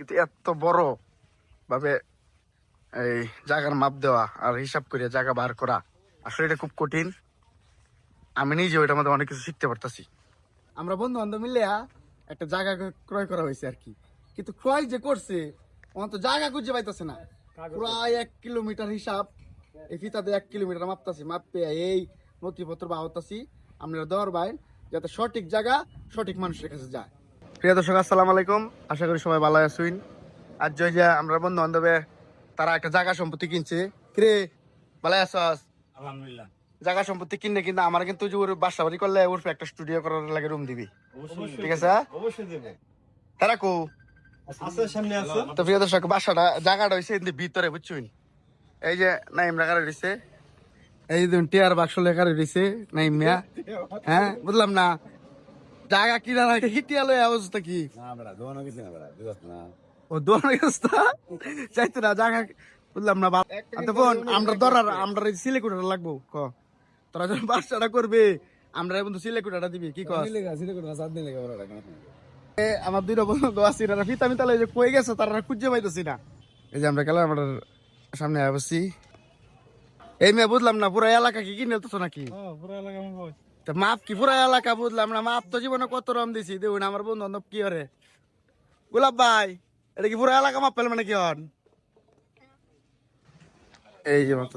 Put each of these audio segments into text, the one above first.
কিন্তু এত বড় ভাবে এই জায়গার মাপ দেওয়া আর হিসাব করে জায়গা বার করা আসলে এটা খুব কঠিন। আমি নিজে ওইটার মধ্যে অনেক কিছু শিখতে পারতাছি। আমরা বন্ধু বান্ধব মিলে একটা জায়গা ক্রয় করা হয়েছে আর কি। কিন্তু ক্রয় যে করছে ওখানে তো জায়গা খুঁজে পাইতেছে না। প্রায় এক কিলোমিটার হিসাব এই ফিতাতে এক কিলোমিটার মাপতাছি। মাপ পেয়ে এই নথিপত্র বাহতাছি। আপনারা দেওয়ার বাইন যাতে সঠিক জায়গা সঠিক মানুষের কাছে যায়। প্রিয় দর্শক আসসালামু আলাইকুম। আশা করি সবাই ভালো আছেন। আর জয় যে আমরা বন্ধু বান্ধবে তারা একটা জায়গা সম্পত্তি কিনছে। কিরে ভালো আছস? আলহামদুলিল্লাহ। জায়গা সম্পত্তি কিনলে কিন্তু আমার কিন্তু যে ওর বাসা বাড়ি করলে ওর একটা স্টুডিও করার লাগে রুম দিবি। অবশ্যই। ঠিক আছে? তারা কো তো প্রিয় দর্শক বাসাটা জায়গাটা হয়েছে কিন্তু ভিতরে বুঝছুন? এই যে নাইম রাখা রয়েছে এই যে টিয়ার বাক্স লেখা রয়েছে নাইম মিয়া। হ্যাঁ বুঝলাম না। জায়গা কিনা লাগে হিটিয়া লয় অবস্থা কি? না বড়া দোনো কিছু না বড়া না। ও দোনো অবস্থা চাইতো না জায়গা বুঝলাম না বাপ। আচ্ছা বোন আমরা ধরার আমরা সিলেকুটার লাগবো ক। তোরা যখন বাসাটা করবে আমরা বন্ধু সিলেকুটাটা দিবি কি এ, আমার দুইটা বন্ধু আছে না ফিতা যে কই গেছে তারা খুঁজে পাইতেছি না। এই যে আমরা গেলাম আমার সামনে বসছি এই মেয়ে বুঝলাম না পুরো এলাকা কি কিনে তো নাকি? পুরো এলাকা তা মাপ কি পুরা এলাকা বুঝলাম না মাপ তো জীবনে কত রম দিছি দেখুন আমার বন্ধু বান্ধব কি করে। গোলাপ ভাই এটা কি পুরা এলাকা মাপ পেলে মানে কি হন? এই যে মাপ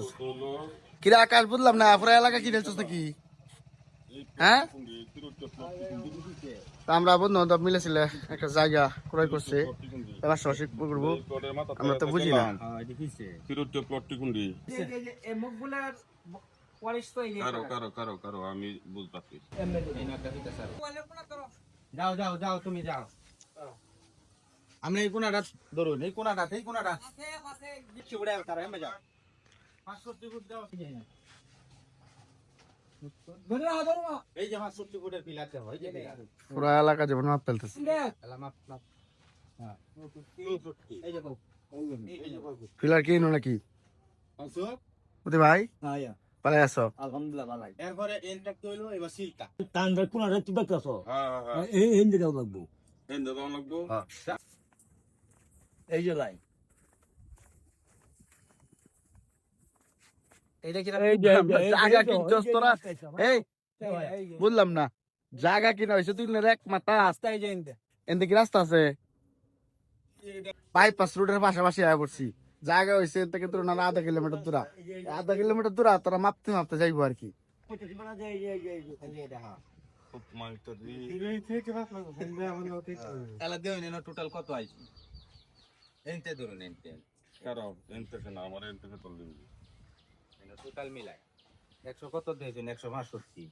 কিরা আকাশ বুঝলাম না পুরা এলাকা কি কিনে নাকি? হ্যাঁ? আমরা বন্ধু বান্ধব মিলেছিল একটা জায়গা ক্রয় করছে করব। আমরা তো বুঝি না। হ্যাঁ কারও কারও কারও কারও আমি বুঝতেছি। যাও যাও যাও তুমি যাও। আমরা এই কোনাটা ধরুন এই কোনাটা এই কোনাটা। কিছু উড়ে তারা এমে যাও। এই যে আমার সত্যি ফুটের পিলাতে হয় পুরো এলাকা যেমন মাপ ফেলতেছে। পিলার কি নাকি? ভাই? পালাই আসো আলহামদুলিল্লাহ ভালো এরপরে এন্টার কইলো এবার সিলটা টান কোন আর তুই দেখছ হ্যাঁ হ্যাঁ এই এই দিকে লাগবো। এই দাদা লাগবো। এই যে লাই এইটা কি জায়গা কিনছস তোরা এই বুঝলাম না জায়গা কিনা হয়েছে তুই এক মাথা রাস্তায় এনতে কি রাস্তা আছে? বাইপাস রোডের পাশাপাশি আয়া পড়ছি। জায়গা হয়েছে এর থেকে তোর না আধা কিলোমিটার দূরা। আধা কিলোমিটার দূরা তোরা মাপতে মাপতে যাইবো আর কি। টোটাল কত আইছি? এনতে ধরুন এনতে। কারও এনতে না আমার এনতে টোটাল মিলাই একশো কত দিয়েছেন? একশো বাষট্টি।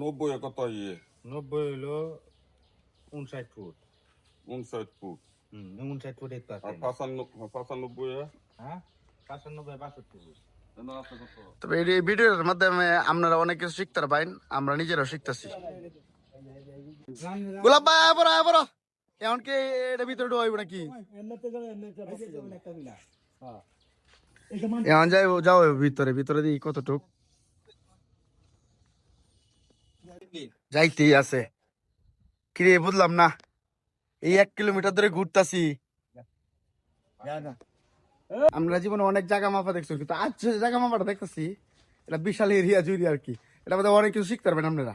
নব্বই কত ইয়ে নব্বই হলো উনষাট ফুট। উনষাট ফুট। উনষাট ফুট একটু আছে আর পাঁচান্ন পাঁচানব্বই হ্যাঁ? পাঁচানব্বই বাষট্টি। ফুট তবে এই ভিডিওর মাধ্যমে আপনারা অনেক কিছু শিখতে পারেন আমরা নিজেরাও শিখতেছি। গোলাপ ভাই আয় বড় এমন কি এটা ভিতরে ঢোয়াইব নাকি? এখন যাই যাও ভিতরে ভিতরে দিই কতটুক। যাইতেই আছে। কিরে বুঝলাম না। এই এক কিলোমিটার ধরে ঘুরতাছি। আমরা জীবনে অনেক জায়গা মাপা দেখছি, কিন্তু আজ জায়গা মাপাটা দেখতেছি, এটা বিশাল এরিয়া জুড়ি আর কি। এটা মধ্যে অনেক কিছু শিখতে পারবেন আপনারা।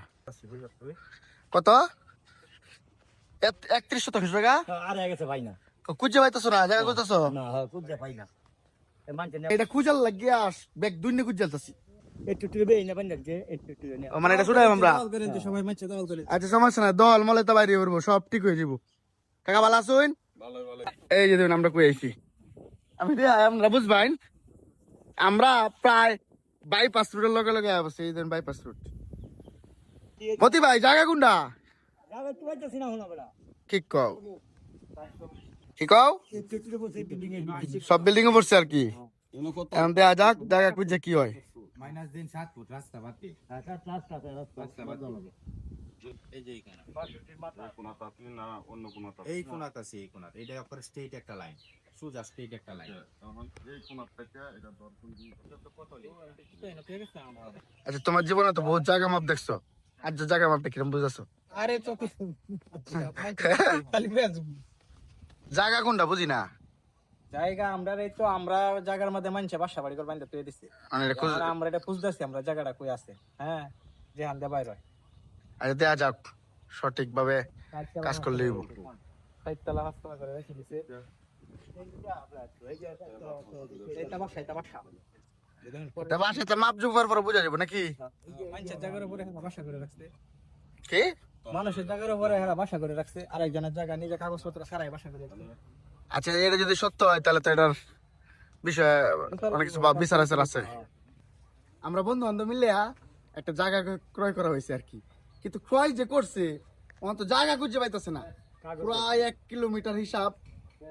কত? এক- একত্রিশ শতাংশ টাকা গেছে ভাই না পাইতেছো না? না না এটা লাগিয়া দুই না নে মানে আচ্ছা সমস্যা নাই, দল, মলে তো বাইরে সব ঠিক হয়ে যাব কাকা ভালো আছুন ভালো ভালো এই যে দেখুন আমরা কই আইছি আমি আমরা বুঝবাইন আমরা প্রায় বাইপাস রুটের লগে লগে আছি এই দেখুন বাইপাস রুট মতি ভাই জায়গা কোনটা যাবে তুই যাচ্ছিস না হলো বড়া কি কও কি কও সব বিল্ডিং এ পড়ছে আর কি এখন দেখা যাক জায়গা খুঁজে কি হয় মাইনাস দিন সাত ফুট রাস্তা আচ্ছা রাস্তা রাস্তা এই যে এইখানে। কোন না অন্য কোন এই কোনাত আছে এই কোনাত। এটা একবার স্ট্রেট একটা লাইন সোজা স্ট্রেট একটা লাইন দর্শন দিয়ে আচ্ছা তোমার জীবনে তো বহুত জায়গা মাপ দেখছ। আর যে জায়গা মাপটা কিরম বুঝাছো? আরে তো জায়গা কোনটা বুঝি না? জায়গা আমরা এই তো আমরা জায়গার মধ্যে মানছে বাসা বাড়ি করে বান্ধে তুই দিছি। আমরা এটা খুঁজতেছি আমরা জায়গাটা কই আছে? হ্যাঁ যে হান্দে বাইর হয়। আচ্ছা দেয়া যাক সঠিকভাবে কাজ করলে হইব। বুঝা যাবে নাকি? মানুষের জায়গার উপরে বাসা করে রাখছে। কি? মানুষের জায়গার উপরে হেরা বাসা করে রাখছে। আর একজনের জায়গা নিজে কাগজপত্র সারাই বাসা করে আচ্ছা এটা যদি সত্য হয় তাহলে তো এটার বিষয়ে অনেক কিছু বিচার আছে আমরা বন্ধু বান্ধব মিলে একটা জায়গা ক্রয় করা হয়েছে আর কি। কিন্তু ক্রয় যে করছে ওখানে তো জায়গা খুঁজে পাইতেছে না। প্রায় এক কিলোমিটার হিসাব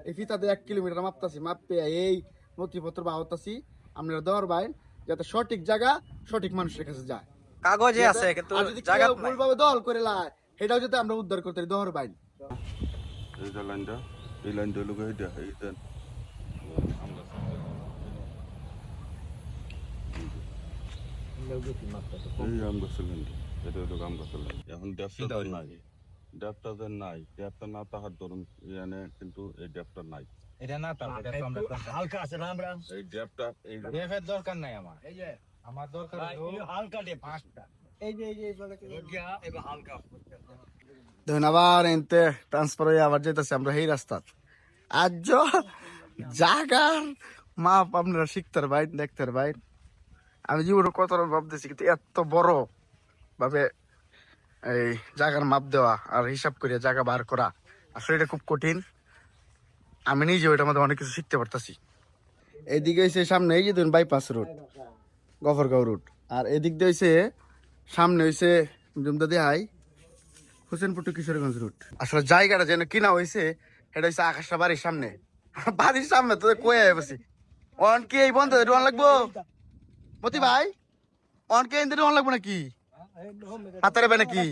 এই ফিতাতে এক কিলোমিটার মাপতাছি মাপতে এই নথিপত্র বাহতাছি আপনারা দেওয়ার বাইন যাতে সঠিক জায়গা সঠিক মানুষের কাছে যায়। কাগজে আছে কিন্তু জায়গা ভুলভাবে দল করে লাই সেটাও যাতে আমরা উদ্ধার করতে পারি দেওয়ার বাইন এই যে লাইনটা এই লাইনটা লোক এইটা এই এই আম গাছের লাইনটা এটা হলো আম গাছের লাইন এখন ড্যাপটা নাই। ড্যাপটা যে নাই ড্যাপটা না তাহার ধরুন এখানে কিন্তু এই ড্যাপটা নাই। এটা না তো এটা তো আমরা হালকা আছে না আমরা? এই ড্যাপটা এই যে দরকার নাই আমার। এই যে আমার দরকার হালকা ডে পাঁচটা। এই যে এই যে এই জায়গাটা গিয়া এবার হালকা। ধরুন আবার এনতে। ট্রান্সফার হয়ে আবার যেতেছে আমরা এই রাস্তা। আজ জাগার মাপ আপনারা শিখতে পারবেন দেখতে পারবেন। আমি জীবনে কত ভাবতেছি, কিন্তু এত বড় ভাবে এই জায়গার মাপ দেওয়া আর হিসাব করে জায়গা বার করা আসলে এটা খুব কঠিন। আমি নিজে ওইটার মধ্যে অনেক কিছু শিখতে পারতাছি। এইদিকে হয়েছে সামনে এই যে ধরুন বাইপাস রোড গফরগাঁও রোড আর এদিক দিয়ে হয়েছে সামনে হয়েছে জমদা দেহাই হোসেনপুর টু কিশোরগঞ্জ রুট আসলে জায়গাটা যেন কিনা হয়েছে এটা হচ্ছে আকাশটা বাড়ির সামনে। বাড়ির সামনে তো কয়ে বসি অন কি এই বন্ধ লাগবো? মতি ভাই, অন কে এনতে রোয়ান লাগবো নাকি? হাতারে বে নাকি?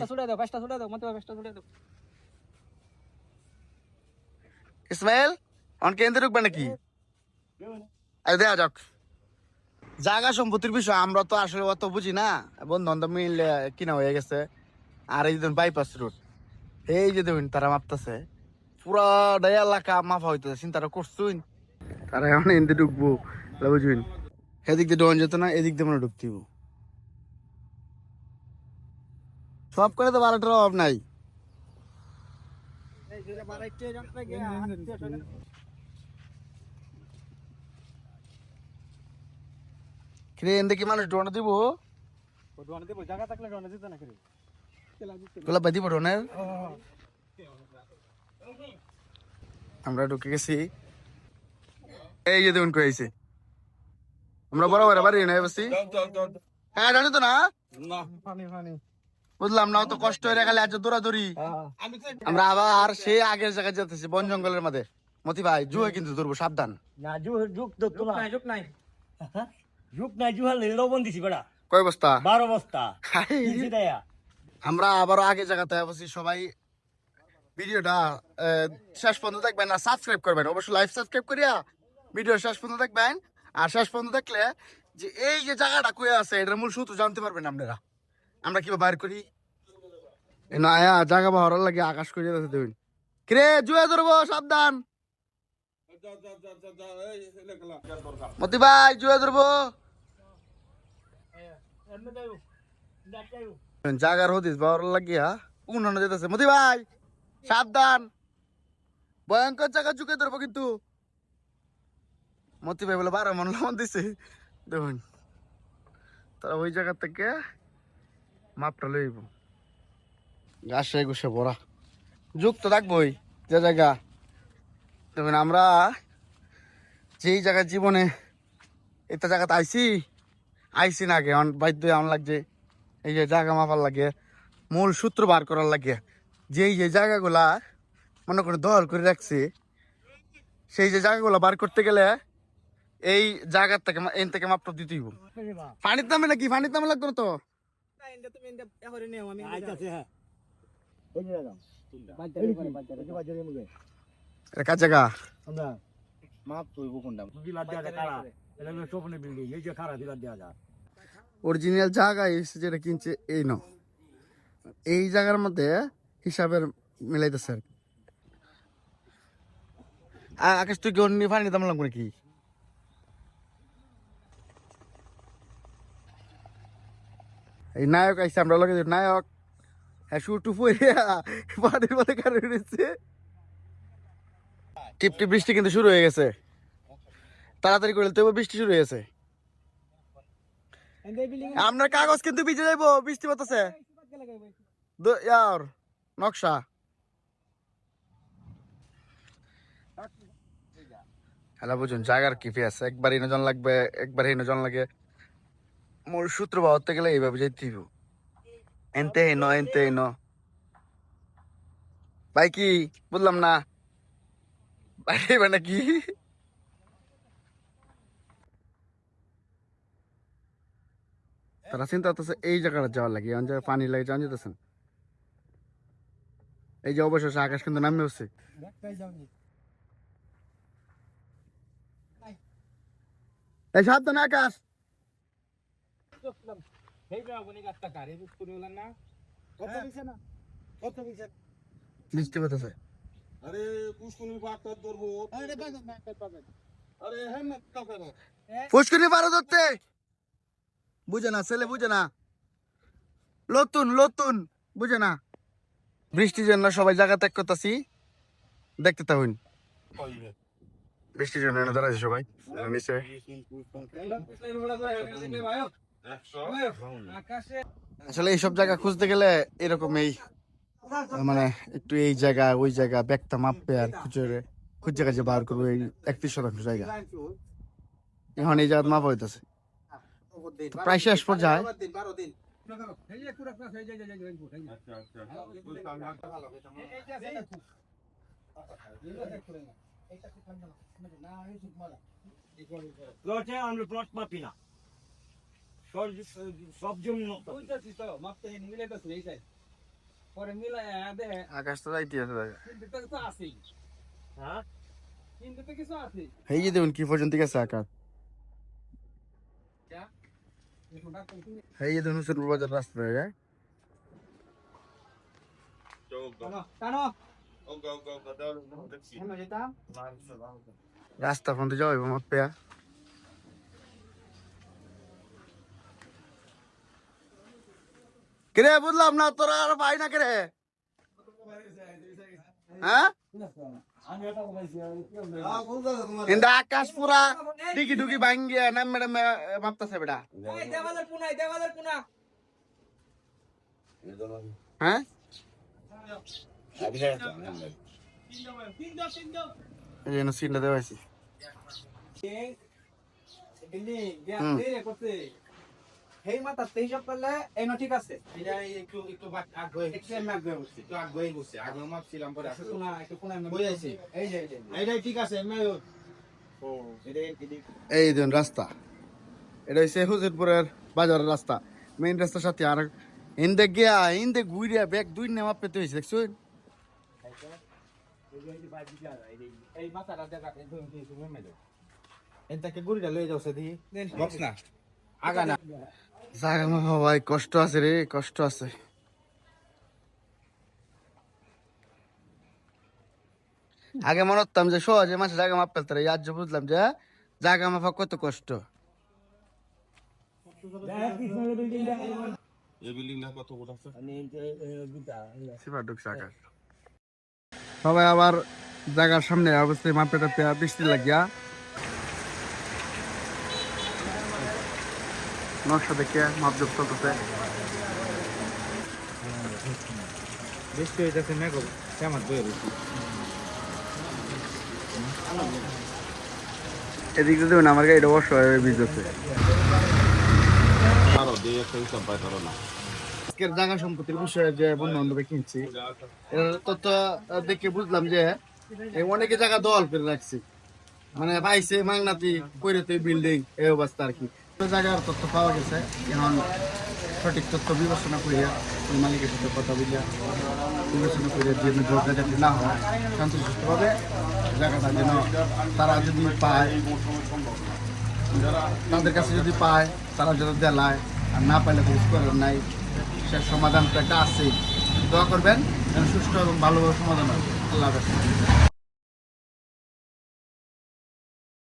ইসমাইল, অন কে এনতে ঢুকবে নাকি? দেয়া যাক। জায়গা সম্পত্তির বিষয়, আমরা তো আসলে অত বুঝি না। বন্ধু বান্ধব মিলে কিনা হয়ে গেছে। আর এই যে বাইপাস রোড এই যে দেখুন তারা মাপতেছে। পুরা এলাকা মাফা হইতেছে, চিন্তাটা করছুন তারা এখন এনতে ঢুকবো বুঝবেন এদিক দিয়ে ডন যেত না, এদিক দিয়ে মনে ঢুকতেইব সব করে তো বারোটার অভাব নাই। এই যে বাড়াইতে যন্ত্রে গিয়া হাঁটতে চলে কিরে, এন দেখি মানুষ ডোনা দিব? দেব না করে গোলাপ বাদি ডোনের আমরা ঢুকে গেছি। এই যে দেখুন কয়েছে আমরা বরাবর বাড়ি নাই বসি। হ্যাঁ জানি তো না? বুঝলাম না অত কষ্ট হয়ে গেলে আজ দৌড়াদৌড়ি। আমরা আবার সে আগের জায়গায় যেতেছি বন জঙ্গলের মধ্যে মতি ভাই জুয়ে কিন্তু ধরবো সাবধান। না জু যুগ তো না যুগ নাই যুগ নাই। জুহাল লবণ দিছি বেড়া। কয় বস্তা? বারো বস্তা। আমরা আবারও আগে জায়গাতে বসি সবাই ভিডিওটা আহ, শেষ পর্যন্ত দেখবেন আর সাবস্ক্রাইব করবেন। অবশ্যই লাইভ সাবস্ক্রাইব করিয়া ভিডিও শেষ পর্যন্ত দেখবেন। শেষ পর্যন্ত দেখলে যে এই যে জায়গাটা কয়ে আছে, এটার মূল সূত্র জানতে পারবেন আপনারা। আমরা কীভাবে বাইর করি? না জায়গা বাহর লাগে আকাশ করিয়া দেখে দেবেন কিরে, জুয়ে ধরবো, সাবধান। মতি ভাই, জুয়ে ধরবো। জাগার হদিস বাবার লাগিয়া উন্নয়ন যেতেছে। মতি ভাই, সাবধান। ভয়ঙ্কর জায়গা চুকে ধরবো কিন্তু। মতি ভাই বলে, বারো মন লবণ দিছে। দেখুন, তারা ওই জায়গা থেকে মাপটা লইব গাছে গুছে ভরা। যুগ তো থাকবোই যে জায়গা। দেখুন, আমরা যেই জায়গায় জীবনে একটা জায়গাতে আইছি আইসি না আগে। বাধ্য আমার লাগছে, এই যে জায়গা মাপার লাগে, মূল সূত্র বার করার লাগে। যে এই যে জায়গাগুলা মনে করে দল করে রাখছে, সেই যে জায়গাগুলা বার করতে গেলে এই জায়গার থেকে মা- এন থেকে মাপটা দিতেই হইব। পানির দামে নাকি? পানির দামে লাগবে না তো? না ইন্দা তুমি ইন্দা এহরে নিও আমি আইতাছে হ্যাঁ। এই যে দাম বাদ এই কি? বাদ এই যে বাজারে মুগে এটা কার জায়গা? মাপ তুইব কোনটা অরিজিনাল জায়গা এসে যেটা কিনছে এই ন এই জায়গার মধ্যে হিসাবের মিলাইতেছে আর আকাশ তুই কি অন্য পানি দাম লাগবে নাকি? এই নায়ক আইসে আমরা লগে নায়ক। হ্যাঁ শু টু পানির মধ্যে কারণ রয়েছে টিপ টিপ বৃষ্টি কিন্তু শুরু হয়ে গেছে। তাড়াতাড়ি করলে তো বৃষ্টি শুরু হয়ে গেছে। আপনার কাগজ কিন্তু ভিজে যাইবো, বৃষ্টি ইয়ার, নকশা। হ্যালো, বুঝুন, জায়গার কি আছে? একবার ইনজন লাগবে, একবার ইনজন লাগে। মোর সূত্র বাহতে গেলে এইভাবে যেতে হইব। এনতে হেন এনতে হেন ভাই কি বললাম না। বাইরে নাকি। তারা চিন্তা করতেছে, এই জায়গাটা যাওয়ার লাগে, এমন পানি লাগে যাওয়া যেতেছেন এই যে অবশেষে আকাশ কিন্তু নামে হচ্ছে। এই সাবধান আকাশ। গাছটা কারে বুঝ করে না। কত দিছে না? কত দিছে। বৃষ্টি পড়তেছে আরে পুষ্কুনি বাটটা ধরবো। আরে বাজার না পাবেন। আরে হ্যাঁ না কাপে না পারো ধরতে। বুঝে না ছেলে বুঝে না। লতুন লতুন বুঝে না। বৃষ্টির জন্য সবাই জায়গা ত্যাগ করতেছি। দেখতে থাকুন। বৃষ্টির জন্য দাঁড়াইছে সবাই। নিচে। আসলে এইসব জায়গা খুঁজতে গেলে এরকম এই মানে একটু এই জায়গা ওই জায়গা ব্যাগটা মাপবে আর খুচরে খুঁজে খুঁজে কাজে বার করব এই একত্রিশ শতাংশ জায়গা। এখন এই জায়গা মাপা হইতেছে। প্রায় শেষ পর্যায়ে। যে যে যে, যে, যে। আমরা প্লট মাপি না সব সব জন্য মাপতে মিলে তো এই তো হ্যাঁ? তো যে দেখুন কি পর্যন্ত গেছে আকাশ। এই যে দেখুন হুসেনপুর বাজার রাস্তা হয়ে? যায় টানো টানো। ওগা ওগা ওগা দাও দেখছি হেমে যেতাম রাস্তা পর্যন্ত যাওয়া হইব মাপে কিরে বুঝলাম না তোরা আর পাই না কিরে হ্যাঁ? কিন্তু আকাশ পুরা ডিকি ডুকি ভাঙ্গিয়া নাম ম্যাডাম ভাবতেছে বেটা। হ্যাঁ? সিনটা দেওয়া বিল্ডিং হুম। দিয়ে করতে হেই মাথা তেই সব করলে এই ন ঠিক আছে? এটা একটু একটু একটু বসছি একটু মাপছিলাম পরে একটু। এই যে এইটাই ঠিক আছে এমনি এই দেখুন রাস্তা। এটা হচ্ছে হুজুরপুরের বাজারের রাস্তা। মেইন রাস্তার সাথে আর ইন্দে গিয়া ইন্দে ঘুরিয়া ব্যাগ দুই নেওয়া পেতে হয়েছে দেখছ? এই মাথাটা দেখা এই ধরুন কি তুমি মেলো এনটাকে গুড়িটা লয়ে যাচ্ছে দি বক্স না। আগা না জাগা মাফা ভাই কষ্ট আছে রে কষ্ট আছে। আগে মনে হতাম যে সহজে মাসে জায়গা মাপ ফেলতে রে আজ বুঝলাম যে জায়গা মাফা কত কষ্ট। সবাই আবার জায়গার সামনে অবস্থায় মাপে টাপে বৃষ্টি লাগিয়া নকশা দেখে মাপ যোগ চলতেছে? বৃষ্টি হইতেছে মেঘ কেমন বই এদিক দিয়ে দেখুন আমার গাড়িটা অবশ্য ভিজতেছে। আজকের জায়গা সম্পত্তির বিষয়ে যে বন্ধু বান্ধবে কিনছি এর তথ্য দেখে বুঝলাম যে এই অনেকে জায়গা দল করে রাখছি। মানে পাইছে মাংনাতি করে তো বিল্ডিং এই অবস্থা আর কি। জায়গার তথ্য পাওয়া গেছে। এখন সঠিক তথ্য বিবেচনা করিয়া ওই মালিকের সাথে কথা বলিয়া বিবেচনা করিয়া যেন ঝগড়া যাতে না হয় শান্তশিষ্টভাবে জায়গাটা যেন তারা যদি পায়, তাদের কাছে যদি পায়, তারা যেন দেলায়, আর না পাইলে তো করার নাই, সে সমাধান তো একটা আছেই দোয়া করবেন, যেন সুষ্ঠু এবং ভালোভাবে সমাধান হয়। আল্লাহ